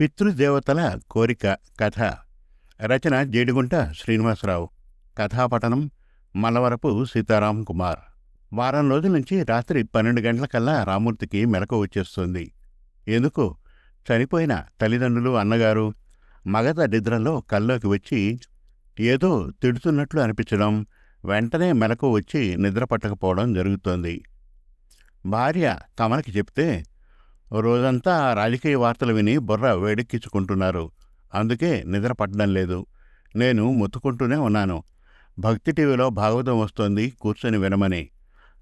పితృదేవతల కోరిక కథ. రచన జేడిగుంట శ్రీనివాసరావు. కథాపఠనం మలవరపు సీతారాం కుమార్. వారం రోజుల నుంచి రాత్రి పన్నెండు గంటలకల్లా రామూర్తికి మెలకు వచ్చేస్తుంది. ఎందుకు? చనిపోయిన తల్లిదండ్రులు అన్నగారు మగత నిద్రలో కల్లోకి వచ్చి ఏదో తిడుతున్నట్లు అనిపించడం వెంటనే మెలకు వచ్చి నిద్ర పట్టకపోవడం జరుగుతోంది. భార్య కమలకి చెప్తే రోజంతా ఆ రాజకీయ వార్తలు విని బుర్ర వేడెక్కించుకుంటున్నారు. అందుకే నిద్ర పట్టడం లేదు. నేను మొత్తుకుంటూనే ఉన్నాను. భక్తి టీవీలో భాగవతం వస్తోంది కూర్చొని వినమని.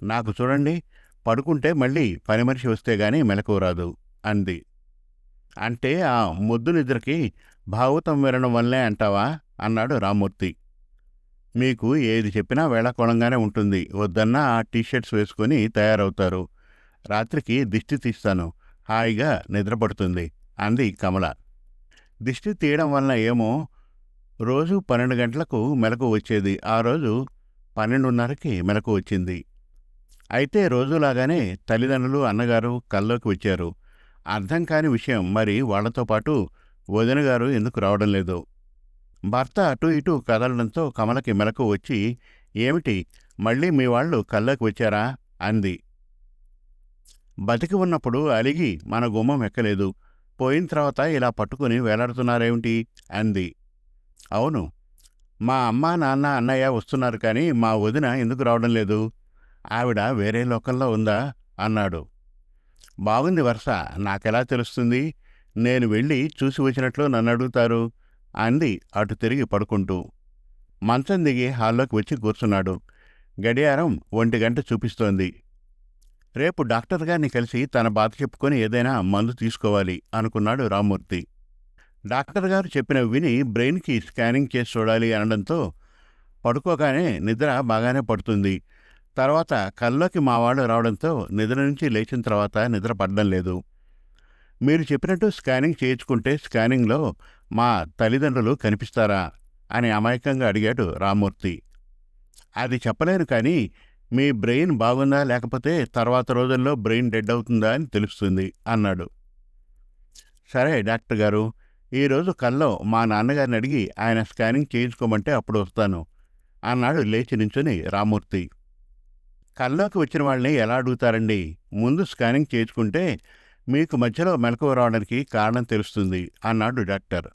నాకు చూడండి పడుకుంటే మళ్ళీ పని మనిషి వస్తే గాని మెలకు రాదు అంది. అంటే ఆ ముద్దు నిద్రకి భాగవతం వినడం వల్లే అంటావా? అన్నాడు రామ్మూర్తి. మీకు ఏది చెప్పినా వేళాకోళంగానే ఉంటుంది. వద్దన్నా ఆ టీషర్ట్స్ వేసుకొని తయారవుతారు. రాత్రికి దిష్టి తీస్తాను. హాయిగా నిద్రపడుతుంది అంది కమల. దిష్టి తీయడం వలన ఏమో రోజు పన్నెండు గంటలకు మెలకు వచ్చేది. ఆ రోజు పన్నెండున్నరకి మెలకు వచ్చింది. అయితే రోజులాగానే తల్లిదండ్రులు అన్నగారు కల్లోకి వచ్చారు. అర్థం కాని విషయం మరి వాళ్ళతో పాటు వదిన గారు ఎందుకు రావడం లేదు? భర్త అటు ఇటు కదలడంతో కమలకి మెలకు వచ్చి ఏమిటి మళ్ళీ మీ వాళ్ళు కల్లోకి వచ్చారా? అంది. బతికి ఉన్నప్పుడు అలిగి మన గుమ్మం ఎక్కలేదు. పోయిన తర్వాత ఇలా పట్టుకుని వేలాడుతున్నారేమిటి? అంది. అవును. మా అమ్మ నాన్న అన్నయ్య వస్తున్నారు కానీ మా వదిన ఎందుకు రావడం లేదు? ఆవిడ వేరే లోకంలో ఉందా? అన్నాడు. బాగుంది వరుస. నాకెలా తెలుస్తుంది? నేను వెళ్ళి చూసి వచ్చినట్లు నన్ను అడుగుతారు? అంది అటు తిరిగి పడుకుంటూ. మంచం దిగి హాల్లోకి వచ్చి కూర్చున్నాడు. గడియారం ఒంటి గంట చూపిస్తోంది. రేపు డాక్టర్ గారిని కలిసి తన బాధ చెప్పుకొని ఏదైనా మందు తీసుకోవాలి అనుకున్నాడు రామ్మూర్తి. డాక్టర్ గారు చెప్పిన విని బ్రెయిన్కి స్కానింగ్ చేసి చూడాలి అనడంతో పడుకోగానే నిద్ర బాగానే పడుతుంది. తర్వాత కల్లోకి మావాడు రావడంతో నిద్ర నుంచి లేచిన తర్వాత నిద్ర పడడం లేదు. మీరు చెప్పినట్టు స్కానింగ్ చేయించుకుంటే స్కానింగ్లో మా తల్లిదండ్రులు కనిపిస్తారా? అని అమాయకంగా అడిగాడు రామ్మూర్తి. అది చెప్పలేను కానీ మీ బ్రెయిన్ బాగుందా? లేకపోతే తర్వాత రోజుల్లో బ్రెయిన్ డెడ్ అవుతుందా అని తెలుస్తుంది అన్నాడు. సరే డాక్టర్ గారు ఈరోజు కల్లో మా నాన్నగారిని అడిగి ఆయన స్కానింగ్ చేయించుకోమంటే అప్పుడు వస్తాను అన్నాడు లేచి నించుని రామూర్తి. కల్లోకి వచ్చిన వాళ్ళని ఎలా అడుగుతారండి? ముందు స్కానింగ్ చేయించుకుంటే మీకు మధ్యలో మెలకువ రావడానికి కారణం తెలుస్తుంది అన్నాడు డాక్టర్.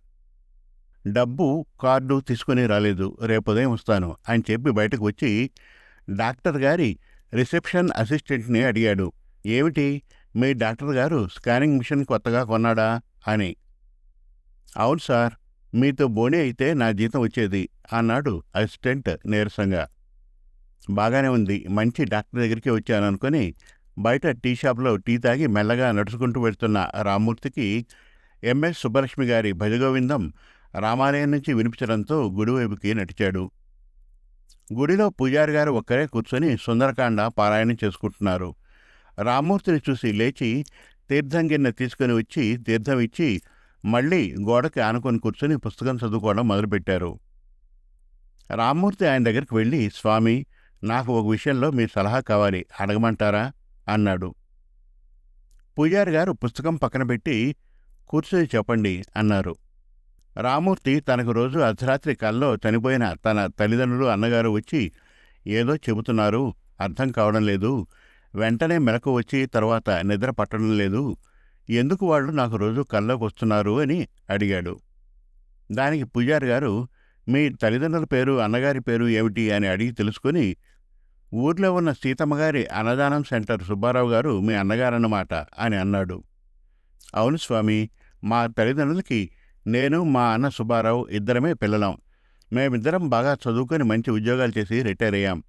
డబ్బు కార్డు తీసుకుని రాలేదు రేపు ఉదయం వస్తాను అని చెప్పి బయటకు వచ్చి డాక్టర్ గారి రిసెప్షన్ అసిస్టెంట్ని అడిగాడు. ఏమిటి? మీ డాక్టర్ గారు స్కానింగ్ మిషన్ కొత్తగా కొన్నాడా? అని. అవును సార్ మీతో బోనే అయితే నా జీతం వచ్చేది అన్నాడు అసిస్టెంట్ నీరసంగా. బాగానే ఉంది మంచి డాక్టర్ దగ్గరికి వచ్చాననుకొని బయట టీ షాప్లో టీ తాగి మెల్లగా నడుచుకుంటూ వెళ్తున్న రామ్మూర్తికి ఎంఎస్ సుబ్బలక్ష్మి గారి భజగోవిందం రామాలయం నుంచి వినిపించడంతో గుడివైపుకి నడిచాడు. గుడిలో పూజారి గారు ఒక్కరే కూర్చొని సుందరకాండ పారాయణం చేసుకుంటున్నారు. రామ్మూర్తిని చూసి లేచి తీర్థం గిన్నె తీసుకుని వచ్చి తీర్థం ఇచ్చి మళ్ళీ గోడకి ఆనుకొని కూర్చొని పుస్తకం చదువుకోవడం మొదలుపెట్టారు. రామ్మూర్తి ఆయన దగ్గరికి వెళ్ళి స్వామి నాకు ఒక విషయంలో మీ సలహా కావాలి అడగమంటారా? అన్నాడు. పూజారి గారు పుస్తకం పక్కన పెట్టి కూర్చొని చెప్పండి అన్నారు. రామూర్తి తనకు రోజు అర్ధరాత్రి కల్లో చనిపోయిన తన తల్లిదండ్రులు అన్నగారు వచ్చి ఏదో చెబుతున్నారు అర్థం కావడం లేదు. వెంటనే మెలకు వచ్చి తర్వాత నిద్ర పట్టడం లేదు. ఎందుకు వాళ్ళు నాకు రోజు కల్లోకి వస్తున్నారు? అని అడిగాడు. దానికి పూజారి గారు మీ తల్లిదండ్రుల పేరు అన్నగారి పేరు ఏమిటి? అని అడిగి తెలుసుకుని ఊర్లో ఉన్న సీతమ్మగారి అన్నదానం సెంటర్ సుబ్బారావు గారు మీ అన్నగారన్నమాట అని అన్నాడు. అవును స్వామి మా తల్లిదండ్రులకి నేను మా అన్న సుబ్బారావు ఇద్దరమే పిల్లలం. మేమిద్దరం బాగా చదువుకొని మంచి ఉద్యోగాలు చేసి రిటైర్ అయ్యాం.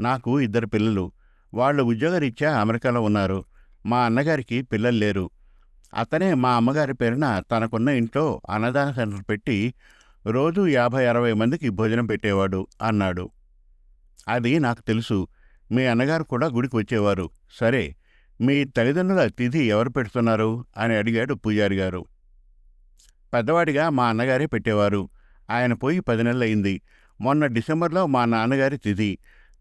నాకు ఇద్దరు పిల్లలు. వాళ్ళు ఉద్యోగరీత్యా అమెరికాలో ఉన్నారు. మా అన్నగారికి పిల్లలు లేరు. అతనే మా అమ్మగారి పేరున తనకున్న ఇంట్లో అన్నదాన సెంటర్ పెట్టి రోజు యాభై అరవై మందికి భోజనం పెట్టేవాడు అన్నాడు. అది నాకు తెలుసు. మీ అన్నగారు కూడా గుడికి వచ్చేవారు. సరే మీ తల్లిదండ్రుల తిథి ఎవరు పెడుతున్నారు? అని అడిగాడు పూజారి గారు. పెద్దవాడిగా మా అన్నగారే పెట్టేవారు. ఆయన పోయి పది నెలలైంది మొన్న డిసెంబర్లో మా నాన్నగారి తిది.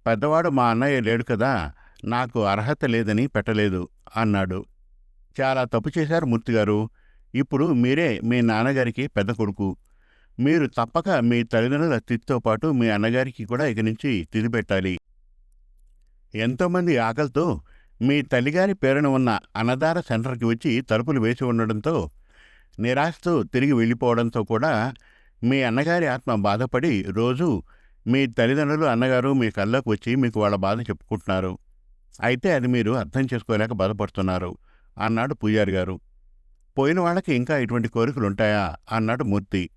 పెద్దవాడు మా అన్నయ్య లేడు కదా నాకు అర్హత లేదని పెట్టలేదు అన్నాడు. చాలా తప్పు చేశారు మూర్తిగారు ఇప్పుడు మీరే మీ నాన్నగారికి పెద్ద కొడుకు. మీరు తప్పక మీ తల్లిదండ్రుల తిథితో పాటు మీ అన్నగారికి కూడా ఇక నుంచి తిది పెట్టాలి. ఎంతోమంది ఆకలితో మీ తల్లిగారి పేరున ఉన్న అన్నదార సెంటర్కి వచ్చి తలుపులు వేసి ఉండడంతో నిరాశతో తిరిగి వెళ్ళిపోవడంతో కూడా మీ అన్నగారి ఆత్మ బాధపడి రోజు మీ తల్లిదండ్రులు అన్నగారు మీ కళ్ళకు వచ్చి మీకు వాళ్ళ బాధ చెప్పుకుంటున్నారు. అయితే అది మీరు అర్థం చేసుకోలేక బాధపడుతున్నారు అన్నాడు పూజారి గారు. పోయిన వాళ్ళకి ఇంకా ఇటువంటి కోరికలు ఉంటాయా అన్నాడు మూర్తి.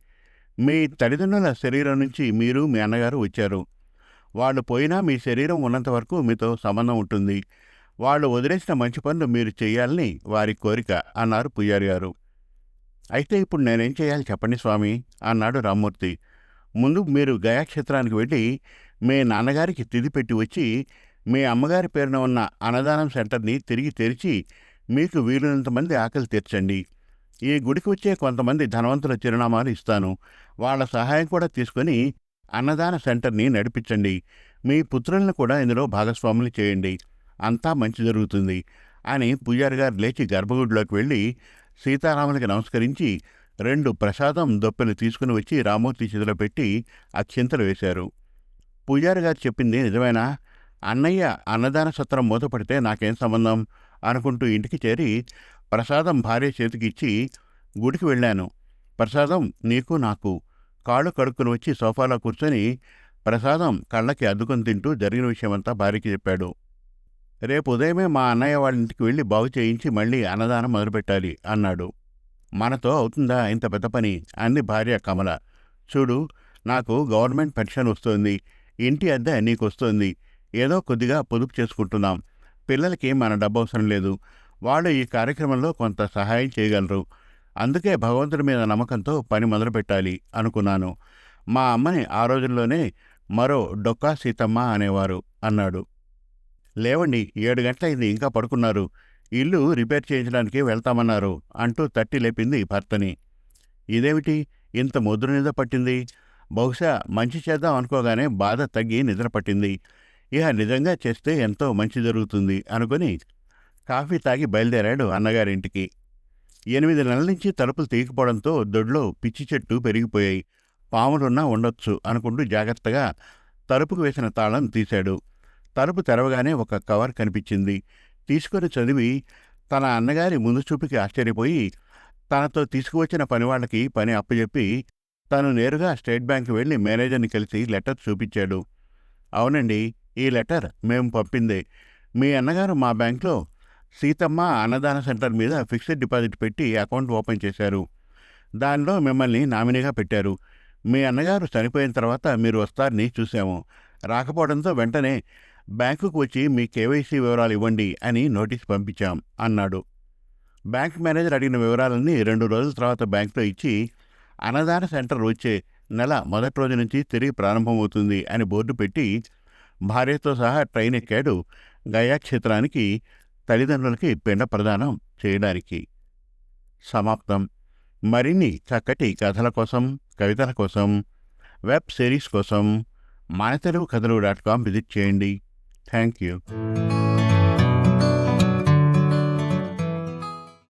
మీ తల్లిదండ్రుల శరీరం నుంచి మీరు మీ అన్నగారు వచ్చారు. వాళ్ళు పోయినా మీ శరీరం ఉన్నంత వరకు మీతో సంబంధం ఉంటుంది. వాళ్ళు వదిలేసిన మంచి పనులు మీరు చేయాలని వారి కోరిక అన్నారు పూజారి గారు. అయితే ఇప్పుడు నేనేం చేయాలి చెప్పండి స్వామి? అన్నాడు రామ్మూర్తి. ముందు మీరు గయాక్షేత్రానికి వెళ్ళి మీ నాన్నగారికి తిది పెట్టి వచ్చి మీ అమ్మగారి పేరున ఉన్న అన్నదానం సెంటర్ని తిరిగి తెరిచి మీకు వీలైనంత మంది ఆకలి తీర్చండి. ఈ గుడికి వచ్చే కొంతమంది ధనవంతుల చిరునామాలు ఇస్తాను. వాళ్ళ సహాయం కూడా తీసుకొని అన్నదాన సెంటర్ని నడిపించండి. మీ పుత్రులను కూడా ఇందులో భాగస్వాములు చేయండి. అంతా మంచి జరుగుతుంది అని పూజారి గారు లేచి గర్భగుడిలోకి వెళ్ళి సీతారాములకి నమస్కరించి రెండు ప్రసాదం దొప్పెలు తీసుకుని వచ్చి రామూర్తి చేతిలో పెట్టి అక్షింతలు వేశారు. పూజారి గారు చెప్పింది నిజమేనా? అన్నయ్య అన్నదాన సత్రం మూతపడితే నాకేం సంబంధం? అనుకుంటూ ఇంటికి చేరి ప్రసాదం భార్య చేతికిచ్చి గుడికి వెళ్ళాను. ప్రసాదం నీకు నాకు. కాళ్ళు కడుక్కుని వచ్చి సోఫాలో కూర్చొని ప్రసాదం కళ్ళకి అద్దుకొని తింటూ జరిగిన విషయమంతా భార్యకి చెప్పాడు. రేపు ఉదయమే మా అన్నయ్య వాళ్ళ ఇంటికి వెళ్ళి బాగు చేయించి మళ్ళీ అన్నదానం మొదలుపెట్టాలి అన్నాడు. మనతో అవుతుందా ఇంత పెద్ద పని? అంది భార్య కమల. చూడు నాకు గవర్నమెంట్ పెన్షన్ వస్తోంది. ఇంటి అద్దె నీకు వస్తుంది ఏదో కొద్దిగా పొదుపు చేసుకుంటున్నాం. పిల్లలకి మన డబ్బు అవసరం లేదు. వాళ్ళు ఈ కార్యక్రమంలో కొంత సహాయం చేయగలరు. అందుకే భగవంతుడి మీద నమ్మకంతో పని మొదలుపెట్టాలి అనుకున్నాను. మా అమ్మని ఆ రోజుల్లోనే మరో డొక్కా సీతమ్మ అనేవారు అన్నాడు. లేవండి ఏడు గంటలైంది ఇంకా పడుకున్నారు. ఇల్లు రిపేర్ చేయించడానికి వెళ్తామన్నారు అంటూ తట్టి లేపింది భర్తని. ఇదేమిటి? ఇంత ముద్ర నిద్ర పట్టింది? బహుశా మంచి చేద్దాం అనుకోగానే బాధ తగ్గి నిద్ర పట్టింది. ఇక నిజంగా చేస్తే ఎంతో మంచి జరుగుతుంది అనుకుని కాఫీ తాగి బయలుదేరాడు అన్నగారింటికి. ఎనిమిది నెలల నుంచి తలుపులు తీయకపోవడంతో దొడ్లో పిచ్చి చెట్టు పెరిగిపోయాయి. పాములున్నా ఉండొచ్చు అనుకుంటూ జాగ్రత్తగా తలుపుకు వేసిన తాళం తీశాడు. తలుపు తెరవగానే ఒక కవర్ కనిపించింది. తీసుకొని చదివి తన అన్నగారి ముందు చూపుకి ఆశ్చర్యపోయి తనతో తీసుకువచ్చిన పనివాళ్ళకి పని అప్పచెప్పి తను నేరుగా స్టేట్ బ్యాంక్ వెళ్ళి మేనేజర్ని కలిసి లెటర్ చూపించాడు. అవునండి ఈ లెటర్ మేము పంపిందే. మీ అన్నగారు మా బ్యాంక్లో సీతమ్మ అన్నదాన సెంటర్ మీద ఫిక్స్డ్ డిపాజిట్ పెట్టి అకౌంట్ ఓపెన్ చేశారు. దానిలో మిమ్మల్ని నామినీగా పెట్టారు. మీ అన్నగారు చనిపోయిన తర్వాత మీరు వస్తారని చూశాము. రాకపోవడంతో వెంటనే బ్యాంకుకు వచ్చి మీ కేవైసీ వివరాలు ఇవ్వండి అని నోటీస్ పంపించాం అన్నాడు. బ్యాంక్ మేనేజర్ అడిగిన వివరాలన్నీ రెండు రోజుల తర్వాత బ్యాంకులో ఇచ్చి అన్నదాన సెంటర్ వచ్చే నెల మొదటి రోజు నుంచి తిరిగి ప్రారంభమవుతుంది అని బోర్డు పెట్టి భార్యతో సహా ట్రైన్ ఎక్కాడు గయాక్షేత్రానికి తల్లిదండ్రులకి పిండ ప్రదానం చేయడానికి. సమాప్తం. మరిన్ని చక్కటి కథల కోసం కవితల కోసం వెబ్ సిరీస్ కోసం Manatelugu Kathalu dot com visit చేయండి. Thank you.